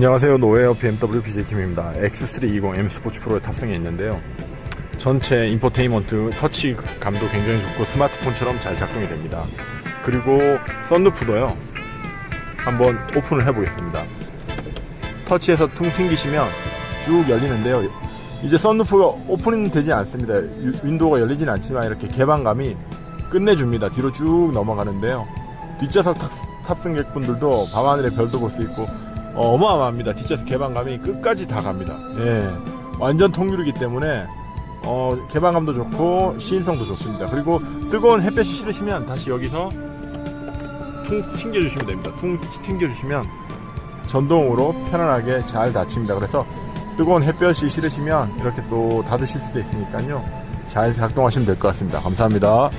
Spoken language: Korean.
안녕하세요. 노웨어 BMW BJ킴입니다. X320 M 스포츠 프로에 탑승해 있는데요. 전체 인포테인먼트 터치감도 굉장히 좋고 스마트폰처럼 잘 작동이 됩니다. 그리고 썬루프도요. 한번 오픈을 해 보겠습니다. 터치해서 퉁 튕기시면 쭉 열리는데요. 이제 썬루프가 오픈은 되지 않습니다. 유- 윈도우가 열리진 않지만 이렇게 개방감이 끝내줍니다. 뒤로 쭉 넘어가는데요. 뒷좌석 탑, 탑승객분들도 밤하늘의 별도 볼 수 있고 어, 마어마합니다 뒷좌석 개방감이 끝까지 다 갑니다. 예. 완전 통유리기 때문에 어, 개방감도 좋고 시인성도 좋습니다. 그리고 뜨거운 햇볕이 싫으시면 다시 여기서 퉁 튕겨주시면 됩니다. 퉁 튕겨주시면 전동으로 편안하게 잘 닫힙니다. 그래서 뜨거운 햇볕이 싫으시면 이렇게 또 닫으실 수도 있으니까요. 잘 작동하시면 될 것 같습니다. 감사합니다.